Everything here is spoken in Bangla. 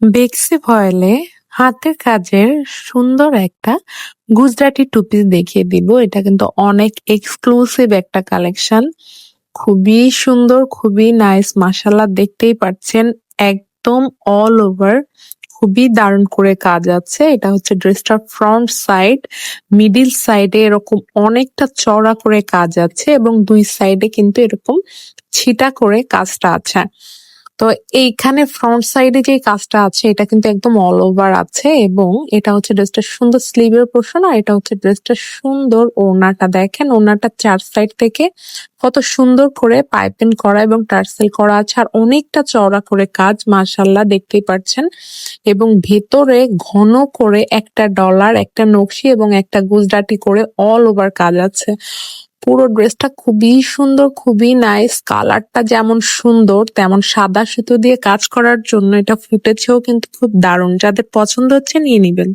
বেক্সি ভয়েলে হাতের কাজের সুন্দর একটা গুজরাটি টুপি দেখিয়ে দিব। এটা কিন্তু অনেক এক্সক্লুসিভ একটা কালেকশন খুবই সুন্দর, খুবই নাইস মাসাল্লাহ দেখতেই পাচ্ছেন। একদম অল ওভার খুবই দারুণ করে কাজ আছে। এটা হচ্ছে ড্রেসটার ফ্রন্ট সাইড মিডিল সাইডে এরকম অনেকটা চড়া করে কাজ আছে এবং দুই সাইডে কিন্তু এরকম ছিটা করে কাজটা আছে। তো এইখানে ফ্রন্ট সাইডে যে কাজটা আছে, এটা কিন্তু একদম অল ওভার আছে এবং এটা হচ্ছে ড্রেসটা সুন্দর স্লিভের পোর্শন আর এটা হচ্ছে ড্রেসটা সুন্দর ওনাটা দেখেন ওনাটা চার সাইড থেকে কত সুন্দর করে পাইপিং করা এবং টার্সেল করা আছে আর অনেকটা চওড়া করে কাজ মার্শাল্লাহ দেখতেই পাচ্ছেন। এবং ভেতরে ঘন করে একটা ডলার একটা নকশি এবং একটা গুজরাটি করে অল ওভার কাজ আছে। পুরো ড্রেসটা খুবই সুন্দর, খুবই নাইস কালারটা যেমন সুন্দর, তেমন সাদা সুতো দিয়ে কাজ করার জন্য এটা ফুটেছেও কিন্তু খুব দারুণ। যাদের পছন্দ হচ্ছে নিয়ে নিবেন।